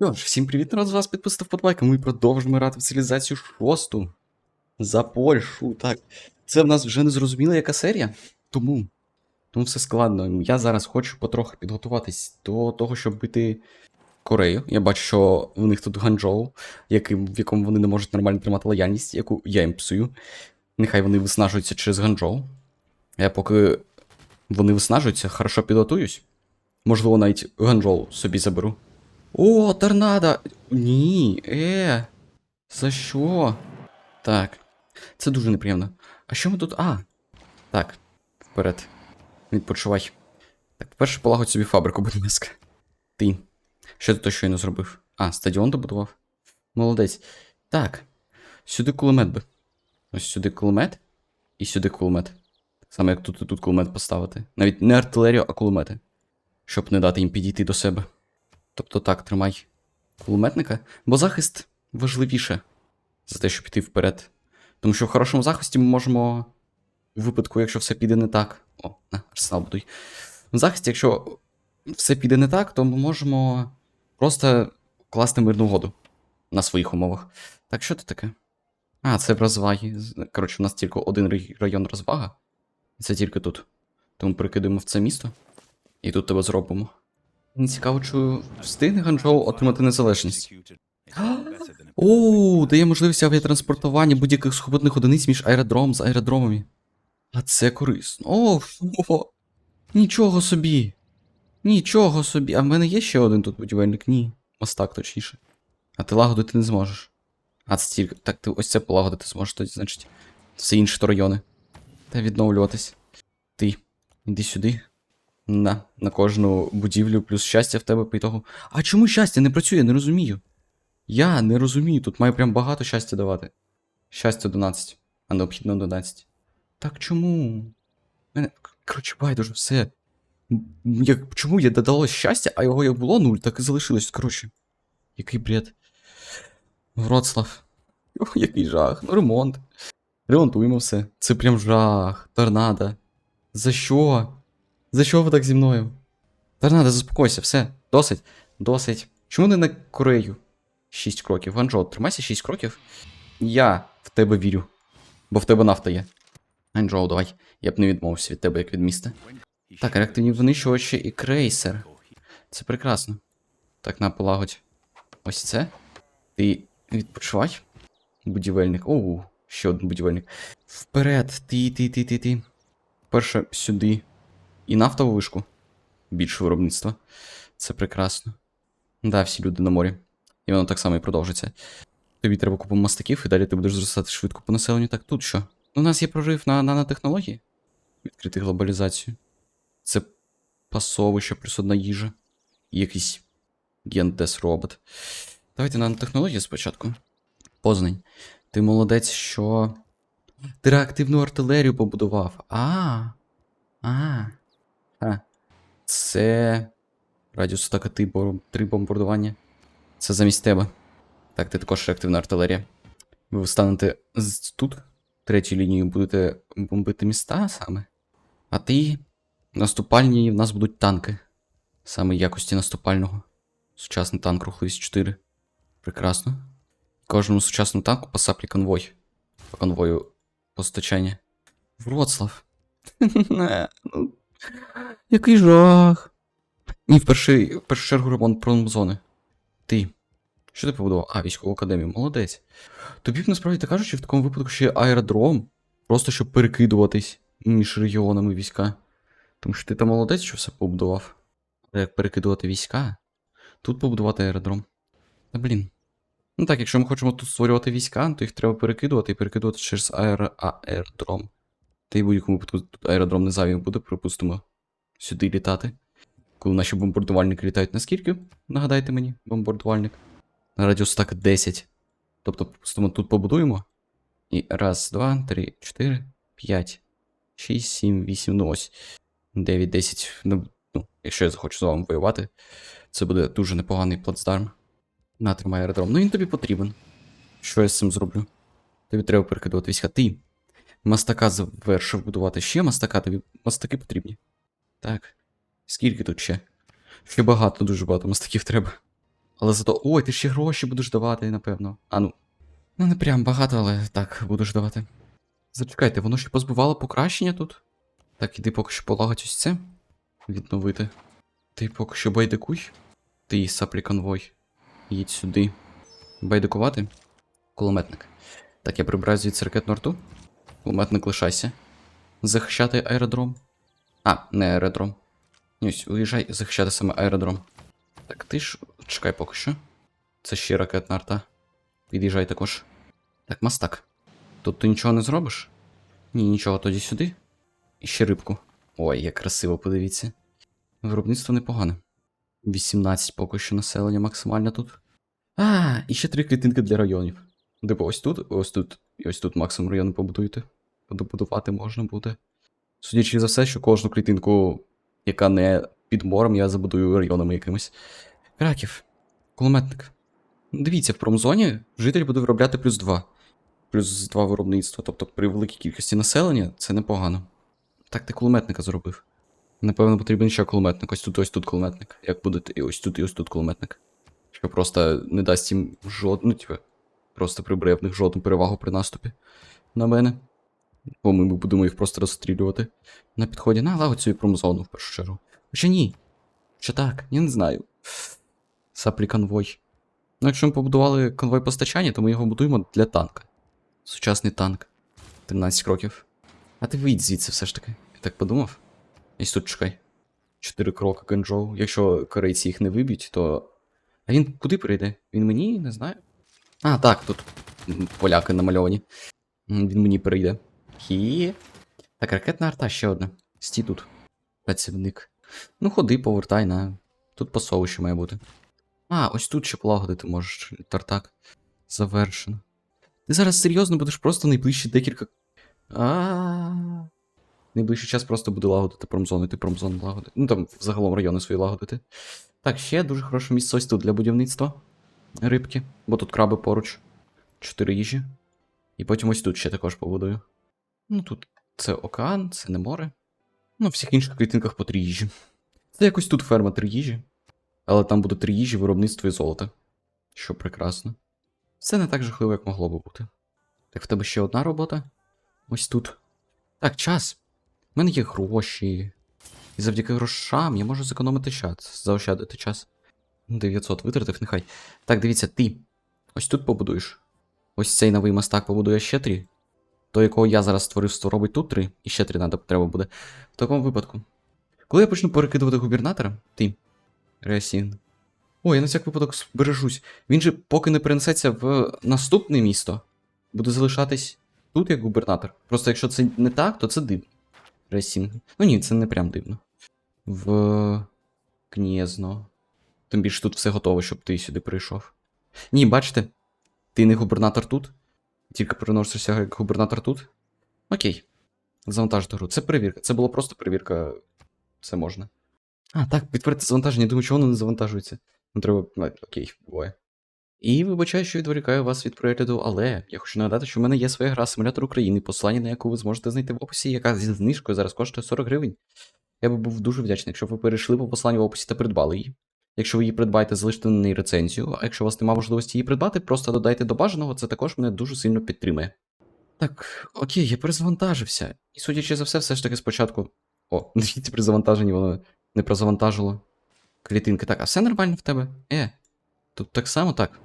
Що ж, всім привіт, народ, з вас підписав подбайка. Ми продовжуємо грати в цивілізацію шосту. За Польщу. Так. Це в нас вже не зрозуміло, яка серія. Тому. Тому все складно. Я зараз хочу потрохи підготуватись до того, щоб бити Корею. Я бачу, що в них тут Ганчжоу, який, в якому вони не можуть нормально тримати лояльність, яку я їм псую. Нехай вони виснажуються через Ганчжоу. Я поки вони виснажуються, хорошо підготуюсь. Можливо, навіть Ганчжоу собі заберу. О, торнадо! Ні, е. За що? Так. Це дуже неприємно. А що ми тут. А. Так. Вперед. Відпочивай. Так, по-перше, полагодь собі фабрику, будь ласка. Ти. Що ти то щойно зробив? А, стадіон добудував? Молодець. Так. Сюди кулемет би. Ось сюди кулемет. І сюди кулемет. Саме як тут і тут кулемет поставити. Навіть не артилерію, а кулемети. Щоб не дати їм підійти до себе. Тобто так, тримай кулеметника, бо захист важливіше за те, щоб піти вперед. Тому що в хорошому захисті ми можемо, у випадку, якщо все піде не так. О, на, арсенал будуй. В захисті, якщо все піде не так, то ми можемо просто класти мирну угоду на своїх умовах. Так, що це таке? А, це розваги. З- Коротше, у нас тільки один район розвага. Це тільки тут. Тому перекидаємо в це місто. І тут тебе зробимо. Цікаво, чи встигне Ганчжоу отримати незалежність. О, дає можливість авіатранспортування будь-яких сухопутних одиниць між аеродром з аеродромами. А це корисно. О, о, нічого собі. Нічого собі. А в мене є ще один тут будівельник? Ні. Мостак точніше. А ти лагодити не зможеш. А це тільки. Так, ти ось це полагодити зможеш тоді, значить. Все інші то райони. Та відновлюватись. Ти. Іди сюди. На, на кожну будівлю плюс щастя в тебе по ітогу. А чому щастя не працює? Не розумію. Я не розумію, тут має прям багато щастя давати. Щастя 11, а необхідно 11. Так чому? Мене. Коротше, байдуже, все. Як, чому я додало щастя, а його як було нуль, так і залишилось. Коротше. Який бред. Вроцлав. О, який жах. Ну, ремонт. Ремонтуємо все. Це прям жах. Торнадо. За що? За що ви так зі мною? Торнадо, заспокойся, все, досить, досить. Чому не на Корею? Шість кроків. Ганчжоу, тримайся шість кроків. Я в тебе вірю. Бо в тебе нафта є. Ганчжоу, давай. Я б не відмовився від тебе, як від міста. Так, реактивні винищувачі і крейсер. Це прекрасно. Так, на полагодь. Ось це. Ти відпочивай. Будівельник. Оу, ще один будівельник. Вперед, ти, ти, ти, ти, ти. Перше сюди. І нафтову вишку. Більше виробництва. Це прекрасно. Да, всі люди на морі. І воно так само і продовжиться. Тобі треба купу мастаків, і далі ти будеш зростати швидко по населенню. Так тут що? У нас є прорив на нанотехнології. Відкрити глобалізацію. Це пасовище плюс одна їжа. І якийсь гендес робот. Давайте нанотехнології спочатку. Познань. Ти молодець, що. Ти реактивну артилерію побудував. А. А. А. Це. Радіус атака ти бор- три бомбардування. Це замість тебе. Так, ти також реактивна артилерія. Ви станете з- тут, третій лінією, будете бомбити міста саме. А ти. Наступальні в нас будуть танки. Саме якості наступального. Сучасний танк рухливість 4. Прекрасно. Кожному сучасному танку по саплі конвой. По конвою постачання. Вроцлав. Який жах. Перший, в першу чергу ремонт промзони. Ти. Що ти побудував? А, військову академію, молодець. Тобі б насправді так кажучи, в такому випадку ще аеродром. Просто щоб перекидуватись між регіонами війська. Тому що ти там молодець, що все побудував. Але як перекидувати війська, тут побудувати аеродром. Та блін. Ну так, якщо ми хочемо тут створювати війська, то їх треба перекидувати і перекидувати через аеро... аеродром. Та й будь-якому випадку тут аеродром не зайвий буде, припустимо, сюди літати. Коли наші бомбардувальники літають наскільки? Нагадайте мені, бомбардувальник. На радіус так 10. Тобто, припустимо, тут побудуємо. І раз, два, три, чотири, п'ять, шість, сім, вісім, ну ось. 9, 10. Ну, ну, якщо я захочу з вами воювати, це буде дуже непоганий плацдарм. На, тримай аеродром. Ну він тобі потрібен. Що я з цим зроблю? Тобі треба перекидувати війська. Ти мастака завершив будувати. Ще мастака, тобі мастаки потрібні. Так. Скільки тут ще? Ще багато, дуже багато мастаків треба. Але зато. Ой, ти ще гроші будеш давати, напевно. А ну. Ну, не прям багато, але так, будеш давати. Зачекайте, воно ще позбивало покращення тут? Так, іди поки що полагодь ось це. Відновити. Ти поки що байдикуй. Ти саплі конвой. Їдь сюди. Байдикувати. Кулеметник. Так, я прибираю звідси ракетну арту. Кулеметник лишайся. Захищати аеродром. А, не аеродром. Ось, уїжджай захищати саме аеродром. Так, ти ж. Чекай поки що. Це ще ракетна арта. Під'їжджай також. Так, мастак. Тут ти нічого не зробиш? Ні, нічого, тоді сюди. І ще рибку. Ой, як красиво, подивіться. Виробництво непогане. 18 поки що населення максимально тут. А, і ще три клітинки для районів. Типу, ось тут, ось тут, і ось тут максимум району побудуєте. Добудувати можна буде. Судячи за все, що кожну клітинку, яка не під морем, я забудую районами якимось. Краків. Кулеметник. Дивіться, в промзоні житель буде виробляти плюс 2. Плюс 2 виробництва. Тобто при великій кількості населення це непогано. Так, ти кулеметника зробив. Напевно, потрібен ще кулеметник. Ось тут, ось тут кулеметник. Як буде і ось тут, і ось тут кулеметник. Що просто не дасть їм жодну, типу, просто прибере в них жодну перевагу при наступі на мене. Бо ми будемо їх просто розстрілювати на підході. Налагодь свою промзону в першу чергу. Хоча ні. Чи так? Я не знаю. Саплі конвой. Ну, якщо ми побудували конвой постачання, то ми його будуємо для танка. Сучасний танк. 13 кроків. А ти вийдь звідси все ж таки. Я так подумав. Ось тут чекай. Чотири кроки Генджоу. Якщо корейці їх не виб'ють, то. А він куди прийде? Він мені не знаю. А, так, тут поляки намальовані. Він мені прийде. Хі. Так, ракетна арта ще одна. Стій тут. Працівник. Ну, ходи, повертай на. Тут посовище має бути. А, ось тут ще полагодити можеш. Тартак. Завершено. Ти зараз серйозно будеш просто найближчі декілька. А. Найближчий час просто буде лагодити промзону, ти промзону лагодити. Ну там загалом райони свої лагодити. Так, ще дуже хороше місце ось тут для будівництва. Рибки, бо тут краби поруч. Чотири їжі. І потім ось тут ще також побудую. Ну тут це океан, це не море. Ну, в всіх інших клітинках по три їжі. Це якось тут ферма три їжі. Але там буде три їжі, виробництво і золота. Що прекрасно. Все не так жахливо, як могло би бути. Так в тебе ще одна робота? Ось тут. Так, час. У мене є гроші. І завдяки грошам я можу зекономити час, заощадити час. 900 витратив, нехай. Так, дивіться, ти. Ось тут побудуєш. Ось цей новий мастак побудує ще три. До якого я зараз створив, робить тут три, і ще три треба буде. В такому випадку. Коли я почну перекидувати губернатора, ти. Реасін. Ой, я на всяк випадок збережусь. Він же поки не перенесеться в наступне місто, буде залишатись тут як губернатор. Просто якщо це не так, то це дивно. Ресінг. Ну ні, це не прям дивно. В Кнєзно. Тим більше тут все готово, щоб ти сюди прийшов. Ні, бачите, ти не губернатор тут. Тільки переносишся як губернатор тут. Окей. Завантажити гру. Це перевірка. Це була просто перевірка. Це можна. А, так, підтвердити завантаження. Думаю, чого воно не завантажується. Ну, треба. ну, Окей, буває. І вибачаю, що відволікаю вас від перегляду, але я хочу нагадати, що в мене є своя гра Симулятор України, посилання на яку ви зможете знайти в описі, яка зі знижкою зараз коштує 40 гривень. Я би був дуже вдячний, якщо ви перейшли по посиланню в описі та придбали її. Якщо ви її придбаєте, залиште на неї рецензію, а якщо у вас немає можливості її придбати, просто додайте до бажаного, це також мене дуже сильно підтримує. Так, окей, я перезавантажився. І судячи за все, все ж таки спочатку. О, дивіться, при завантаженні воно не прозавантажило. Клітинки. Так, а все нормально в тебе? Е. Тут так само так.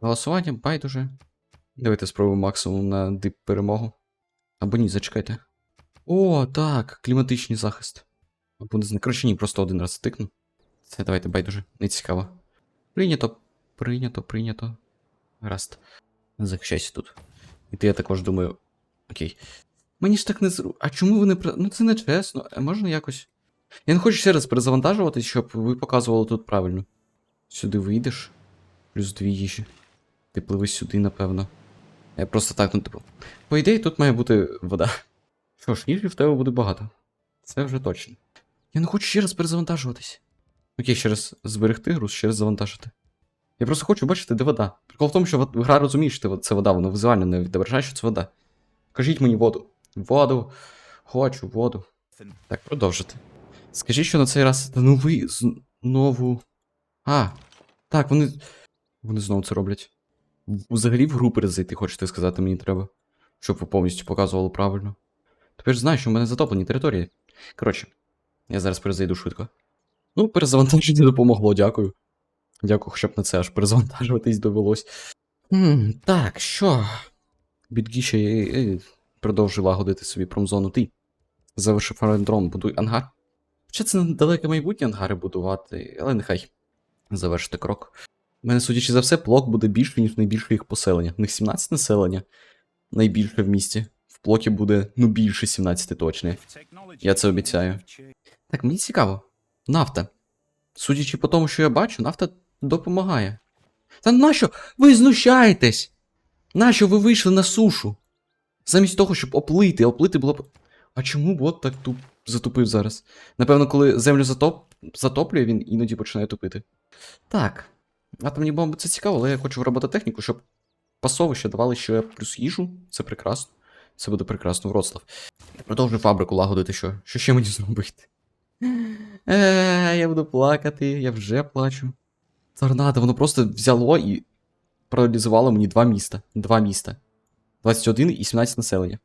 Голосування, байдуже. Давайте спробуємо максимум на дип перемогу. Або ні, зачекайте. О, так, кліматичний захист. Або не знаю. Коротше, ні, просто один раз стикну. Це давайте байдуже, не цікаво. Прийнято, прийнято, прийнято. Гаразд. Захищайся тут. І ти я також думаю. Окей. Мені ж так не зру. А чому ви не при- Ну це не чесно. Можна якось. Я не хочу ще раз перезавантажувати, щоб ви показували тут правильно. Сюди вийдеш. Плюс дві їжі. Ти пливи сюди, напевно. Я просто так, ну типу. По ідеї, тут має бути вода. Що ж, їжі в тебе буде багато. Це вже точно. Я не хочу ще раз перезавантажуватись. Окей, ще раз зберегти гру, ще раз завантажити. Я просто хочу бачити, де вода. Прикол в тому, що гра розуміє, що це вода, воно візуально не відображає, що це вода. Кажіть мені воду. Воду. Хочу, воду. Так, продовжити. Скажіть, що на цей раз. Та знову. А, так, вони. Вони знову це роблять. Взагалі в групи зайти, хочете сказати, мені треба. Щоб ви повністю показували правильно. Тепер знаю, що в мене затоплені території. Коротше, я зараз перезайду швидко. Ну, перезавантаження допомогло, дякую. Дякую, хоча б на це аж перезавантажуватись довелось. М, так, що? Бідгі ще е, продовжуй лагодити собі промзону ти. Завершив аеродром, будуй ангар. Хоча це на далеке майбутнє ангари будувати, але нехай. Завершити крок. У мене, судячи за все, плок буде більше, ніж найбільше їх поселення. У них 17 населення. Найбільше в місті. В плокі буде, ну, більше 17 точно. Я це обіцяю. Так, мені цікаво. Нафта. Судячи по тому, що я бачу, нафта допомагає. Та нащо? Ви знущаєтесь? Нащо ви вийшли на сушу? Замість того, щоб оплити, оплити було б. А чому бот так туп затупив зараз? Напевно, коли землю затоп... затоплює, він іноді починає тупити. Так. Атомні бомби це цікаво, але я хочу в робототехніку, щоб пасовище давали ще плюс їжу. Це прекрасно. Це буде прекрасно, Вроцлав. Продовжуй фабрику лагодити, що. Що ще мені зробити? Е, я буду плакати, я вже плачу. Торнадо, воно просто взяло і паралізувало мені два міста. Два міста. 21 і 17 населення.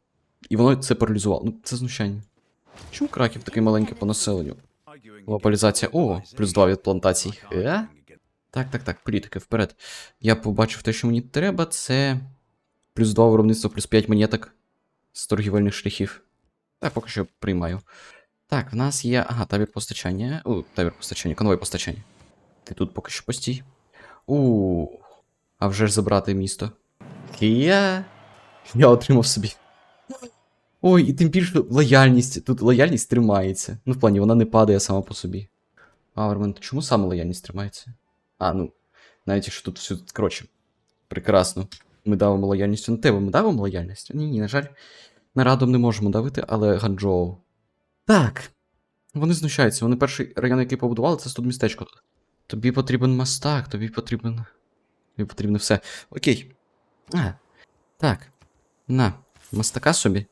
І воно це паралізувало. Ну, це знущання. Чому краків такий маленький по населенню? Глобалізація. О, плюс 2 від плантацій. Е? Так, так, так, політики, вперед. Я побачив те, що мені треба, це. Плюс 2 виробництво, плюс 5 монеток з торгівельних шляхів. Так, поки що приймаю. Так, в нас є. Ага, табір постачання. У, табір постачання, конвой постачання. Ти тут поки що постій. У, а вже ж забрати місто. Я. Я отримав собі. Ой, і тим більше лояльність. Тут лояльність тримається. Ну, в плані, вона не падає сама по собі. Авермент, чому саме лояльність тримається? А, ну. Навіть якщо тут все. Коротше. Прекрасно. Ми давимо лояльність на тебе. Ми давимо лояльність? Ні, ні, на жаль. На радом не можемо давити, але Ганчжоу. Так. Вони знущаються. Вони перший район, який побудували, це тут. Тобі потрібен мастак, тобі потрібен. Тобі потрібно все. Окей. А. Так. На, мастака собі.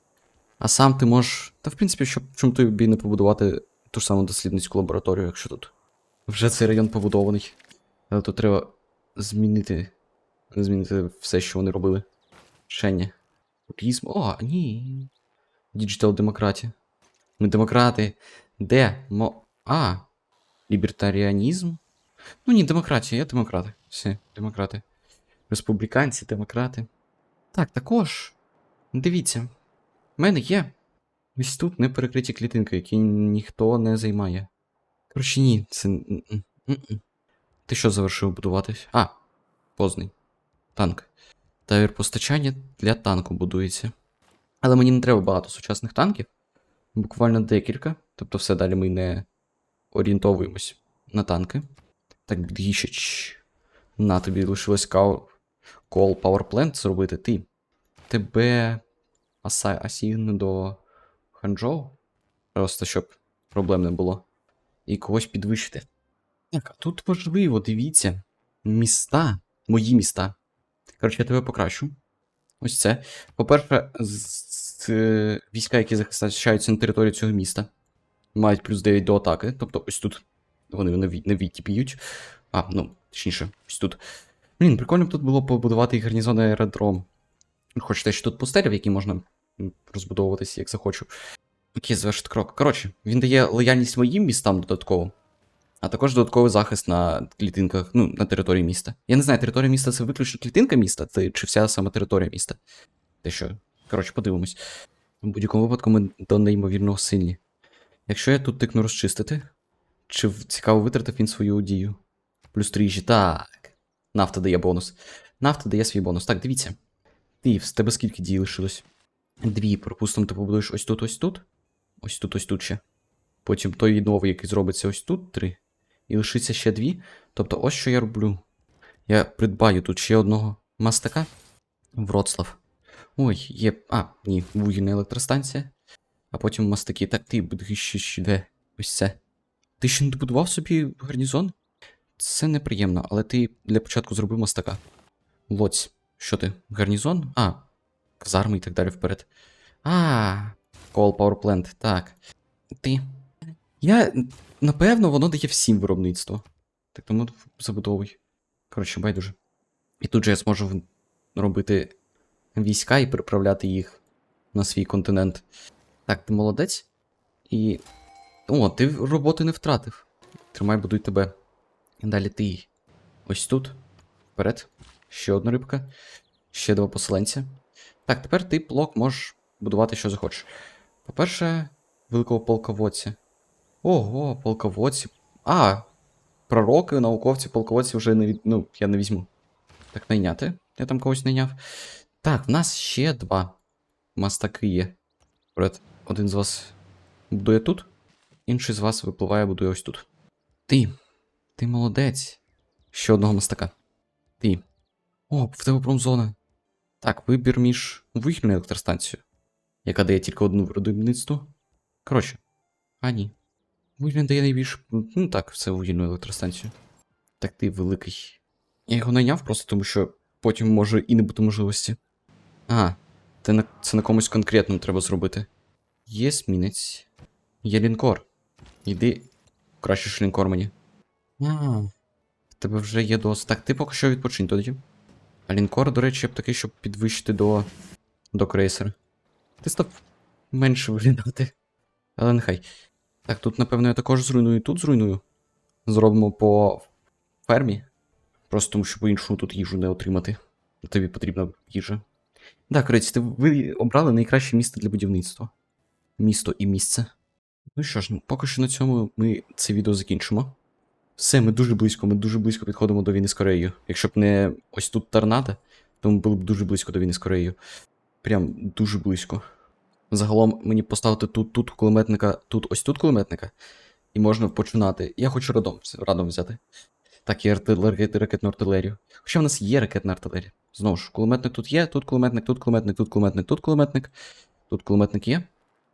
А сам ти можеш. Та в принципі, щоб чому тобі не побудувати ту ж саму дослідницьку лабораторію, якщо тут. Вже цей район побудований. Але тут треба змінити. Змінити все, що вони робили. Шення. Туризм. О, ні. Діджитал демократія. Ми демократи. Де? Мо. А. Лібертаріанізм? Ну ні, демократія, я демократи. Все, демократи. Республіканці, демократи. Так, також. Дивіться. В мене є. Ось тут неперекриті клітинки, які ніхто не займає. Коротше, ні, це. Ти що завершив будуватись? А, позний. Танк. Тавір постачання для танку будується. Але мені не треба багато сучасних танків. Буквально декілька. Тобто все далі ми не орієнтовуємось на танки. Так, Бдгіщич. На тобі лишилось кол Powerplant зробити. Ти. Тебе асігну до Ханчжоу. Просто щоб проблем не було. І когось підвищити. Так, а тут важливо, дивіться. Міста. Мої міста. Коротше, я тебе покращу. Ось це. По-перше, війська, які захищаються на території цього міста, мають плюс 9 до атаки. Тобто ось тут. Вони на, ві- на віті б'ють. А, ну, точніше, ось тут. Блін, прикольно б тут було побудувати і гарнізон аеродром. Хоч те, що тут пустеля, в якій можна розбудовуватися, як захочу. Окей, завершити крок. Коротше, він дає лояльність моїм містам додатково, а також додатковий захист на клітинках, ну, на території міста. Я не знаю, територія міста це виключно клітинка міста, це, чи вся сама територія міста. Те що? Коротше, подивимось. У будь-якому випадку ми до неймовірного сильні. Якщо я тут тикну розчистити, чи цікаво витратив він свою дію? Плюс тріжі. Так. Нафта дає бонус. Нафта дає свій бонус. Так, дивіться. Ти, в тебе скільки дій лишилось? Дві, пропустимо, ти побудуєш ось тут, ось тут. Ось тут, ось тут ще. Потім той новий, який зробиться ось тут, три. І лишиться ще дві. Тобто, ось що я роблю. Я придбаю тут ще одного мастака. Вроцлав. Ой, є. А, ні, вугільна електростанція. А потім мастаки. Так, ти ще де? Ось це. Ти ще не добудував собі гарнізон? Це неприємно, але ти для початку зробив мастака. Лоць. Що ти? Гарнізон? А, казарми і так далі вперед. А, Call Power Plant, так. Ти. Я. Напевно, воно дає всім виробництво. Так тому забудовуй. Коротше, байдуже. І тут же я зможу робити війська і переправляти їх на свій континент. Так, ти молодець. І. О, ти роботи не втратив. Тримай, будуй тебе. Далі ти. Ось тут. Вперед. Ще одна рибка. Ще два поселенця. Так, тепер ти, блок, можеш будувати, що захочеш. По-перше, великого полководця. Ого, полководці. А, пророки, науковці, полководці вже не від... Ну, я не візьму. Так, найняти. Я там когось найняв. Так, в нас ще два мастаки є. Вперед, один з вас будує тут, інший з вас випливає, будує ось тут. Ти. Ти молодець. Ще одного мастака. Ти. О, в тебе промзона. Так, вибір між вугільною електростанцією, яка дає тільки одну виробництво. Коротше. А ні. Вугільня дає найбільше. Ну так, все вугільну електростанцію. Так ти великий. Я його найняв просто тому, що потім може і не бути можливості. А, це на, це на комусь конкретному треба зробити. Є смінець. Є лінкор. Іди. Краще ж лінкор мені. А, в тебе вже є досить. Так, ти поки що відпочинь тоді. А лінкор, до речі, б такий, щоб підвищити до. до крейсера. Ти став менше виглядати. Але нехай. Так, тут, напевно, я також зруйную, тут зруйную. Зробимо по фермі. Просто тому, що по-іншому тут їжу не отримати. Тобі потрібна їжа. Криць, ти ви обрали найкраще місце для будівництва. Місто і місце. Ну що ж, ну, поки що на цьому ми це відео закінчимо. Все, ми дуже близько, ми дуже близько підходимо до війни з Кореєю. Якщо б не ось тут торнадо, то ми були б дуже близько до війни з Кореєю. Прям дуже близько. Загалом мені поставити тут, тут кулеметника, тут, ось тут кулеметника, і можна починати. Я хочу радом, радом взяти. Так, і артилерію, ракетну артилерію. Хоча в нас є ракетна артилерія. Знову ж, кулеметник тут є, тут кулеметник, тут кулеметник, тут кулеметник, тут кулеметник. Тут кулеметник є.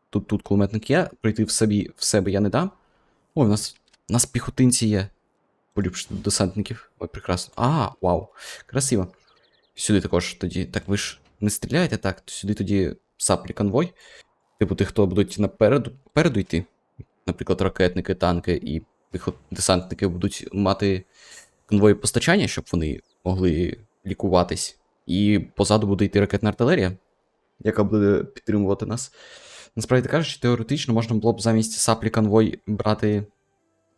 Тут тут кулеметник є. Прийти в собі в себе я не дам. Ой, у нас. У нас піхотинці є. Поліпшити десантників. Ой, прекрасно. А, вау. Красиво. Сюди також тоді. Так ви ж не стріляєте так, сюди тоді саплі конвой. Типу, ті, хто будуть напереду переду йти. Наприклад, ракетники, танки і десантники будуть мати конвої постачання, щоб вони могли лікуватись. І позаду буде йти ракетна артилерія, яка буде підтримувати нас. Насправді кажучи, теоретично можна було б замість саплі конвой брати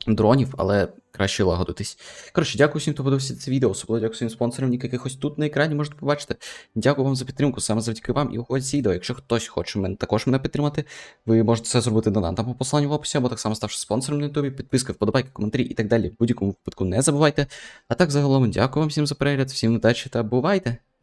дронів, але краще лагодитись. Коротше, дякую всім, хто подивився це відео. Особливо дякую своїм спонсорам, яких ось тут на екрані можете побачити. Дякую вам за підтримку, саме завдяки вам і уходить це відео. Якщо хтось хоче мене також мене підтримати, ви можете це зробити донатом по посиланню в описі, або так само ставши спонсором на ютубі, підписка, вподобайки, коментарі і так далі. В будь-якому випадку не забувайте. А так загалом дякую вам всім за перегляд, всім удачі та бувайте!